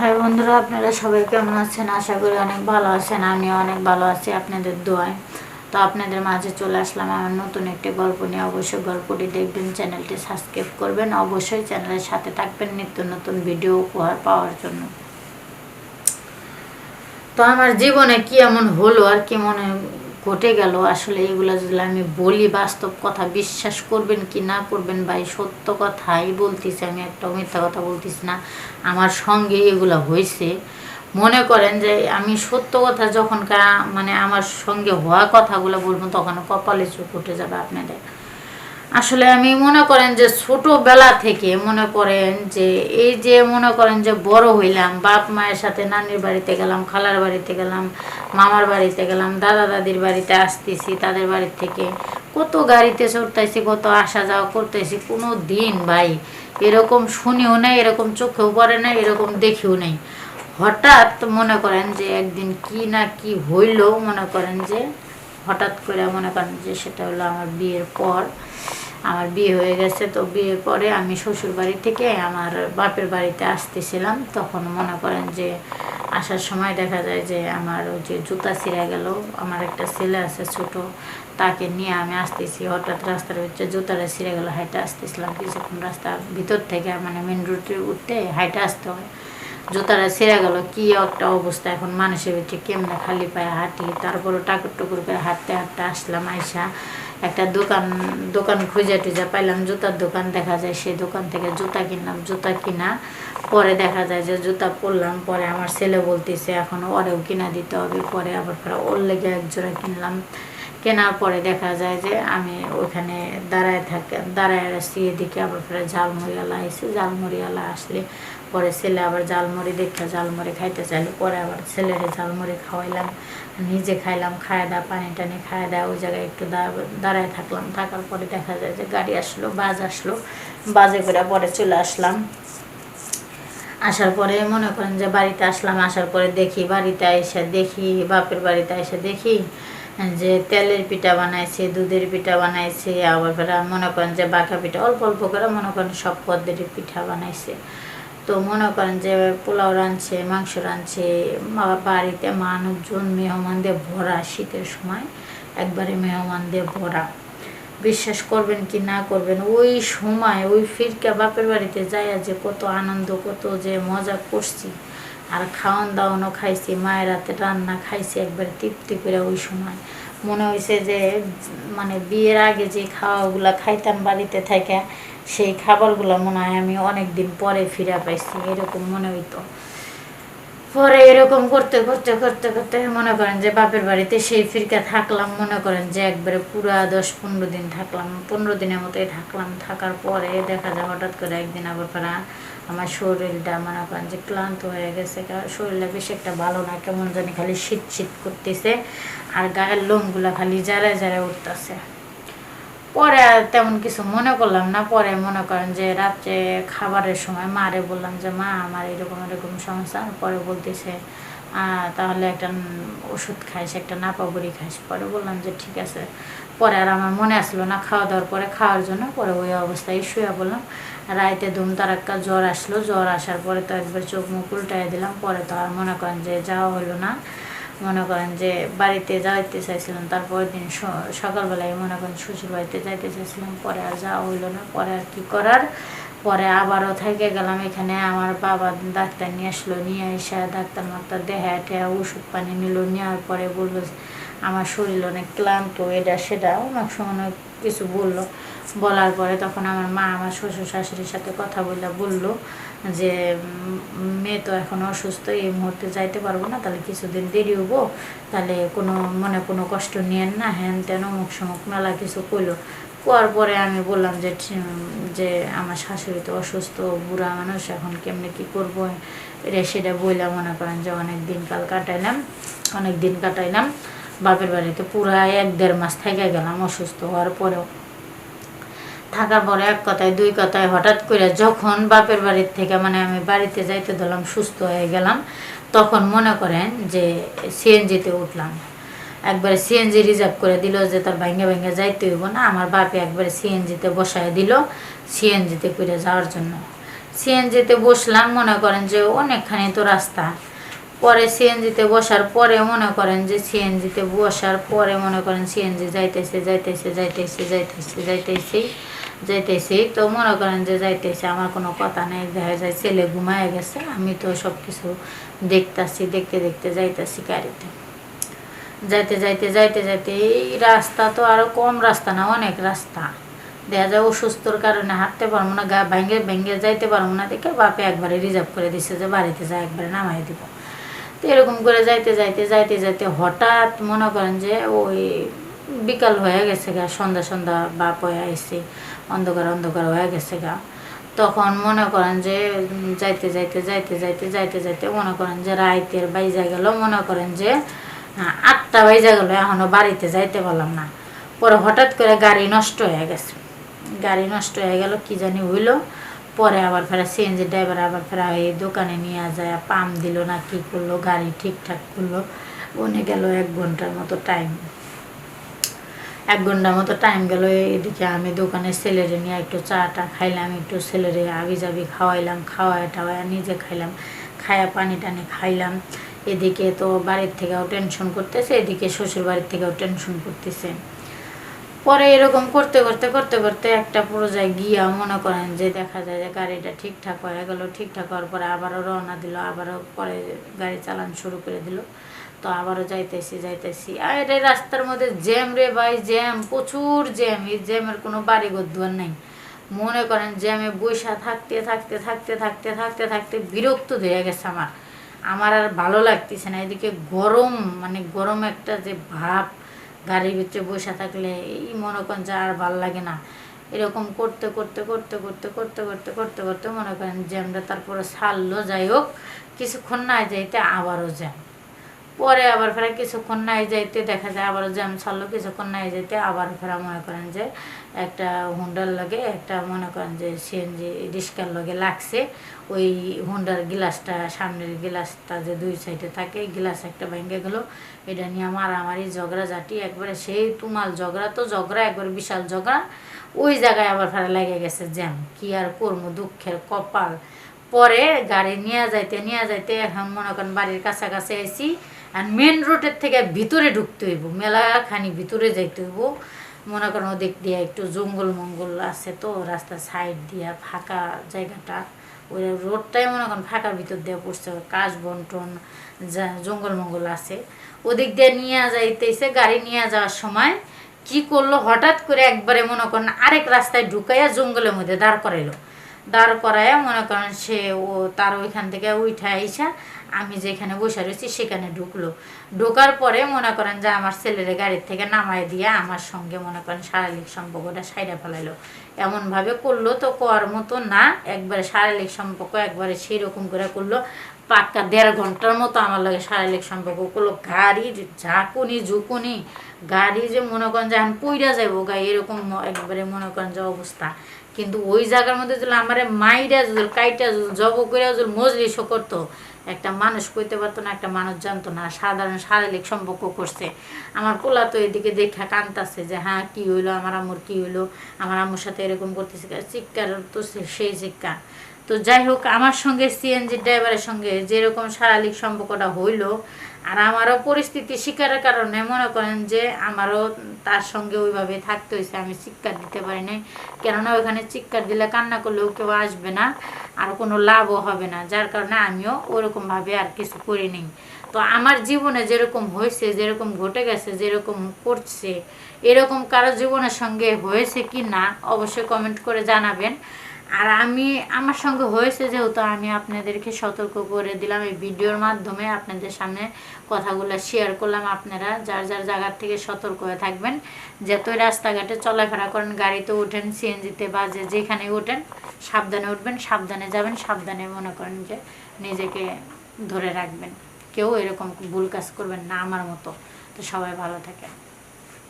হ্যাঁ বন্ধুরা, আপনারা সবাই কেমন আছেন? আশা করি অনেক ভালো আছেন, আমিও অনেক ভালো আছি আপনাদের দোয়ায়। তো আপনাদের মাঝে চলে আসলাম আমার নতুন একটি গল্প নিয়ে। অবশ্যই গল্পটি দেখবেন, চ্যানেলটি সাবস্ক্রাইব করবেন। অবশ্যই চ্যানেলের সাথে থাকবেন নিত্য নতুন ভিডিও উপহার পাওয়ার জন্য। তো আমার জীবনে কি এমন হলো আর কি মনে ঘটে গেল, আসলে এগুলো যদি আমি বলি, বাস্তব কথা বিশ্বাস করবেন কি না করবেন ভাই, সত্য কথাই বলতেছি, আমি একটা মিথ্যা কথা বলতেছি না। আমার সঙ্গে এগুলো হয়েছে। মনে করেন যে আমি সত্য কথা যখন মানে আমার সঙ্গে হওয়া কথাগুলো বলব, তখন কপালে চোখ উঠে যাবে আপনাদের। আসলে আমি মনে করেন যে ছোটবেলা থেকে মনে করেন যে এই যে মনে করেন যে বড় হইলাম, বাপ মায়ের সাথে নানির বাড়িতে গেলাম, খালার বাড়িতে গেলাম, মামার বাড়িতে গেলাম, দাদা দাদির বাড়িতে আসতেছি, তাদের বাড়ি থেকে। কত গাড়িতে চড়তেছি, কত আসা যাওয়া করতেছি, কোনো দিন ভাই এরকম শুনিও নাই, এরকম চোখেও পড়ে নাই, এরকম দেখিও নাই। হঠাৎ মনে করেন যে একদিন কি না কি হইল, মনে করেন যে হঠাৎ করে মনে করেন যে সেটা হলো আমার বিয়ের পর। আমার বিয়ে হয়ে গেছে, তো বিয়ের পরে আমি শ্বশুর বাড়ি থেকে আমার বাপের বাড়িতে আসতেছিলাম। তখন মনে করেন যে আসার সময় দেখা যায় যে আমার ওই যে জুতা ছিঁড়ে গেল, আমার একটা ছেলে আছে ছোট, তাকে নিয়ে আমি আসতেছি। হঠাৎ রাস্তার ভিতরে জুতাটা ছিঁড়ে গেল, হাইটে আসতেছিলাম। কিছুক্ষণ রাস্তার ভিতর থেকে মানে মেন রোডে উঠতে হাইটে আসতে হয়। জুতাটা ছিঁড়ে গেল, কি একটা অবস্থা এখন মানুষের ভিতরে, কেমনে খালি পায়ে হাঁটি? তারপরে টাকুর টুকুর করে হাঁটতে হাঁটতে আসলাম, আইসা একটা দোকান দোকান খুঁজে টুজে পাইলাম, জুতার দোকান দেখা যায়, সেই দোকান থেকে জুতা কিনলাম, জুতা কিনা পরে দেখা যায় যে জুতা পরলাম, পরে আমার ছেলে বলতেছে, এখন ওরেও কিনা দিতে হবে। পরে আবার ফের ওর লেগে এক জোড়া কিনলাম। কেনার পরে দেখা যায় যে আমি ওখানে দাঁড়ায় থাকে, দাঁড়ায় আসছি এদিকে আবার ফের ঝালমুড়িওয়ালা আইসি, ঝালমুড়িওয়ালা আসলে পরে ছেলে আবার জালমুড়ি দেখে জালমুড়ি খাইতে চাইলে, পরে আবার ছেলেরে জালমুড়ি খাওয়াইলাম, নিজে খাইলাম, খায় দা পানি টানি খায় দেয়, ওই জায়গায় একটু দাঁড়ায় থাকলাম, থাকার পরে দেখা যায় যে গাড়ি আসলো বাস আসলো, বাজে করে পরে চলে আসলাম। আসার পরে মনে করেন যে বাড়িতে আসলাম, আসার পরে দেখি বাড়িতে এসে দেখি, বাপের বাড়িতে এসে দেখি, যে তেলের পিঠা বানাইছে, দুধের পিঠা বানাইছে, আবার মনে করেন যে বাঁকা পিঠা, অল্প অল্প করে মনে করেন সব পদ্ধতির পিঠা বানাইছে। তো মনে করেন যে পোলাও রাঁধছে, মাংস রাঁধছে বাড়িতে মানুষজন মেহমান দিয়ে ভরা শীতের সময়, একবারে মেহমান দিয়ে ভরা। বিশ্বাস করবেন কি না করবেন, ওই সময়, ওই ফিরকা বাপের বাড়িতে যাইয়া যে কত আনন্দ, কত যে মজা করছি। আর খাওয়ান দাওয়ানও খাইছি, মায়ের হাতে রান্না খাইছি, একবারে তৃপ্তি করে ওই সময়। মনে হয়েছে যে মানে বিয়ের আগে যে খাওয়াগুলা খাইতাম বাড়িতে থেকে সেই খাবারগুলো মনে হয় আমি অনেক দিন পরে ফিরে পাইছি, এরকম মনে হইতো। পরে এরকম করতে করতে করতে করতে মনে করেন যে বাপের বাড়িতে সেই ফিরকা থাকলাম, মনে করেন যে একবারে পুরা দশ পনেরো দিন থাকলাম, পনেরো দিনের মতোই থাকলাম। থাকার পরে দেখা যায় হঠাৎ করে একদিন আবার ফেরা আমার শরীরটা মনে করেন যে ক্লান্ত হয়ে গেছে শরীরটা বেশি একটা ভালো না, কেমন জানি খালি শীত শীত করতেছে, আর গায়ের লোমগুলা খালি জারে জারে উঠতেছে। পরে আর তেমন কিছু মনে করলাম না, পরে মনে করেন যে রাত্রে খাবারের সময় মারে বললাম যে, মা, আমার এরকম এরকম সমস্যা। পরে বলতেছে তাহলে একটা ওষুধ খাইস, একটা নাপা বড়ি খাইস। পরে বললাম যে, ঠিক আছে। পরে আর আমার মনে আসলো না, খাওয়া দাওয়ার পরে খাওয়ার জন্য, পরে ওই অবস্থায় শুয়ে বললাম রাইতে ধুম তারাক্কা জ্বর আসলো, জ্বর আসার পরে তো একবার চোখ মুখ উল্টাই দিলাম, পরে তো আর মনে করেন যে যাওয়া হলো না। মনে করেন যে বাড়িতে যাইতে চাইছিলাম, তারপরের দিন সকালবেলায় মনে করেন শ্বশুর বাড়িতে যাইতে চাইছিলাম, পরে আর যাওয়া হইল না, পরে আর কি করার? পরে আবারও থেকে গেলাম, এখানে আমার বাবা ডাক্তার নিয়ে আসলো, নিয়ে এসে ডাক্তার মাক্তার দেহা টেহা ওষুধ পানি নিল, নেওয়ার পরে বলল আমার শরীর অনেক ক্লান্ত, এটা সেটা। অনেক সময় কিছু বলল। বলার পরে তখন আমার মা আমার শ্বশুর শাশুড়ির সাথে কথা বললে বলল যে মেয়ে তো এখন অসুস্থ, এই মুহূর্তে যাইতে পারব না, তাহলে কিছুদিন দেরি হব, তাহলে কোনো, মনে কোনো কষ্ট নিয়েন না হ্যান তেন, অমুক সমুক মেলা কিছু কইলো। কোয়ার পরে আমি বললাম যে যে, আমার শাশুড়ি তো অসুস্থ, বুড়া মানুষ, এখন কেমনে কি করব? এটা সেটা বইলাম মনে করেন যে, অনেক দিনকাল কাটাইলাম, অনেক দিন কাটাইলাম, বাপের বাড়িতে পুরা এক দেড় মাস থেকে গেলাম অসুস্থ হওয়ার পরেও। থাকার পরে এক কথায়, দুই কথায় হঠাৎ করে যখন বাপের বাড়ির থেকে মানে আমি বাড়িতে যাইতে ধরলাম, সুস্থ হয়ে গেলাম, তখন মনে করেন যে সিএনজিতে উঠলাম। একবারে সিএনজি রিজার্ভ করে দিল যে তার ভাঙ্গে ভাঙ্গে যাইতে হইব না, আমার বাপে একবারে সিএনজিতে বসায় দিল, সিএনজিতে করে যাওয়ার জন্য। সিএনজিতে বসলাম, মনে করেন যে অনেকখানি তো রাস্তা। পরে সিএনজিতে বসার পরে মনে করেন যে সিএনজিতে বসার পরে মনে করেন সিএনজি যাইতেছে যাইতেছে যাইতেছে যাইতেছে যাইতেছে, যাইতেছি। তো মনে করেন যে যাইতেছে, আমার কোনো কথা নেই, দেখা যায় ছেলে ঘুমায় গেছে, আমি তো সব কিছু দেখতাছি, দেখতে দেখতে যাইতেছি গাড়িতে। যাইতে যাইতে যাইতে যাইতে এই রাস্তা তো আরও কম রাস্তা না, অনেক রাস্তা। দেখা যায় অসুস্থর কারণে হাঁটতে পারব না, গা ভেঙে ভেঙে যাইতে পারব না, দেখে বাপে একবারে রিজার্ভ করে দিছে যে বাড়িতে যায় একবারে নামাই দিব। তো এরকম করে যাইতে যাইতে যাইতে যাইতে হঠাৎ মনে করেন যে ওই বিকাল হয়ে গেছে গা, সন্ধ্যা সন্ধ্যা বাপ হয়ে আইসে, অন্ধকার অন্ধকার হয়ে গেছে গা। তখন মনে করেন যে যাইতে যাইতে যাইতে যাইতে যাইতে যাইতে মনে করেন যে রাইতের বাইজা গেল, মনে করেন যে আটটা বাইজা গেল এখনও বাড়িতে যাইতে পারলাম না। পরে হঠাৎ করে গাড়ি নষ্ট হয়ে গেছে। গাড়ি নষ্ট হয়ে গেল, কি জানি হইল। পরে আবার ফেরা, সিএনজি ড্রাইভার আবার ফেরা, এই দোকানে নিয়ে যায় পাম্প দিল না, কি করল, গাড়ি ঠিকঠাক করল ওনে গেল এক ঘণ্টার মতো টাইম এক ঘণ্টার মতো টাইম গেল, এদিকে আমি দোকানে ছেলেরে নিয়ে একটু চা টা খাইলাম, একটু ছেলেরে আবি জাবি খাওয়াইলাম, খাওয়ায় টাওয়ায় নিজে খাইলাম, খায়া পানি টানি খাইলাম। এদিকে তো বাড়ির থেকেও টেনশন করতেছে, এদিকে শ্বশুর বাড়ির থেকেও টেনশন করতেছে। পরে এরকম করতে করতে করতে করতে একটা পর্যায়ে গিয়া মনে করেন যে দেখা যায় যে গাড়িটা ঠিকঠাক হয়ে গেল, ঠিকঠাক হওয়ার পরে আবারও রওনা দিল, আবারও পরে গাড়ি চালান শুরু করে দিল। তো আবারও যাইতেছি যাইতেছি। আর এই রাস্তার মধ্যে জ্যাম রে ভাই, জ্যাম, প্রচুর জ্যাম। এই জ্যামের কোনো বাড়ি দুয়ার নেই। মনে করেন জ্যামে বৈশা থাকতে থাকতে থাকতে থাকতে থাকতে থাকতে বিরক্ত হয়ে গেছে আমার। আমার আর ভালো লাগতেছে না। এদিকে গরম মানে গরম একটা যে ভাব। গাড়ির ভিতরে বসে থাকলে এই মনে করেন যে আর ভালো লাগে না। এরকম করতে করতে করতে করতে করতে করতে করতে করতে মনে করেন জ্যামটা তারপরে ছাড়লো। যাই হোক, কিছুক্ষণ না যাইতে আবারও জ্যাম। পরে আবার ফেরা কিছুক্ষণ নাই যাইতে দেখা যায় আবার জ্যাম ছাড়লো, কিছুক্ষণ নাই যাইতে আবার ফেরা মনে করেন যে একটা হুন্ডার লগে একটা মনে করেন যে সিএনজি রিস্কার লগে লাগছে। ওই হুন্ডার গিলাসটা, সামনের গিলাসটা যে দুই সাইডে থাকে গ্লাস একটা ভেঙে গেল। এটা নিয়ে মারামারি, ঝগড়া ঝাঁটি, একবারে সেই তুমাল ঝগড়া তো ঝগড়া, একবারে বিশাল ঝগড়া, ওই জায়গায় আবার ফেরা লেগে গেছে জ্যাম। কি আর করব, দুঃখের কপাল। পরে গাড়ি নিয়ে যাইতে নিয়ে যাইতে এখন মনে করেন বাড়ির কাছাকাছি আইসি আর মেন রোডের থেকে ভিতরে ঢুকতে হইব, মেলাখানি ভিতরে যাইতে হইব। মনে করেন ওদিক দিয়ে একটু জঙ্গল মঙ্গল আছে তো রাস্তার সাইড দিয়া ফাঁকা জায়গাটা। ওই রোডটাই মনে করেন ফাঁকার ভিতর দিয়ে পড়ছে কাশ বন্টন যা জঙ্গল মঙ্গল আছে। ওদিক দিয়ে নিয়ে যাইতেছে, গাড়ি নিয়ে যাওয়ার সময় কি করল, হঠাৎ করে একবারে মনে করেন আরেক রাস্তায় ঢুকাইয়া জঙ্গলের মধ্যে দাঁড় করাইলো। দাঁড় করাইয়া মনে করেন সে ও তার ওইখান থেকে উঠে আইসা আমি যেখানে বসে রয়েছি সেখানে ঢুকলো। ঢোকার পরে মনে করেন যে আমার ছেলের গাড়ির থেকে নামায় দিয়ে আমার সঙ্গে মনে করেন শারীরিক সম্পর্কটা সাইডে ফেলাইলো। এমনভাবে করল তো কর মতো না, একবারে শারীরিক সম্পর্ক একবারে সেই রকম করে করল। পাক্কা দেড় ঘণ্টার মতো আমার লাগে শারীরিক সম্পর্ক করল। গাড়ির ঝাঁকুনি, ঝুঁকুনি গাড়ি যে মনে করেন যে এখন পইরা যাব গাড়ি এরকম একবারে মনে করেন যে অবস্থা। কিন্তু ওই জায়গার মধ্যে যদি আমার মাইরা যদি, কাইটা যদি জব করে যদি মজলিসও করতো, একটা মানুষ কইতে পারতো না, একটা মানুষ জানতো না, সাধারণ শারীরিক সম্পর্ক করছে। আমার পোলা তো এদিকে দেখা কান্তাছে যে হ্যাঁ কি হইল? আমার আম্মুর কি হইল? আমার আম্মুর সাথে এরকম করতেছে চিৎকার তো সেই চিৎকার। তো যাই হোক, আমার সঙ্গে সিএনজি ড্রাইভারের সঙ্গে যেরকম শারীরিক সম্পর্কটা হইল আর আমারও পরিস্থিতি শিকারের কারণে মনে করেন যে আমারও তার সঙ্গে ওইভাবে থাকতে হয়েছে, আমি চিৎকার দিতে পারি নাই। কেননা ওইখানে চিৎকার দিলে কান্না করলেও কেউ আসবে না, আর কোনো লাভও হবে না। যার কারণে আমিও ওরকমভাবে আর কিছু করি নি তো আমার জীবনে যেরকম হয়েছে, যেরকম ঘটে গেছে, যেরকম করছে, এরকম কারও জীবনের সঙ্গে হয়েছে কি না, অবশ্যই কমেন্ট করে জানাবেন। আর আমি, আমার সঙ্গে হয়েছে যেহেতু আমি আপনাদেরকে সতর্ক করে দিলাম এই ভিডিওর মাধ্যমে আপনাদের সামনে কথাগুলো শেয়ার করলাম আপনারা, যার যার জায়গার থেকে সতর্ক হয়ে থাকবেন। যতই রাস্তাঘাটে চলাফেরা করেন, গাড়িতে ওঠেন সিএনজিতে বা যে যেখানে ওঠেন সাবধানে উঠবেন, সাবধানে যাবেন, সাবধানে মনে করেন যে নিজেকে ধরে রাখবেন। কেউ এরকম ভুল কাজ করবেন না আমার মতো। তো সবাই ভালো থাকে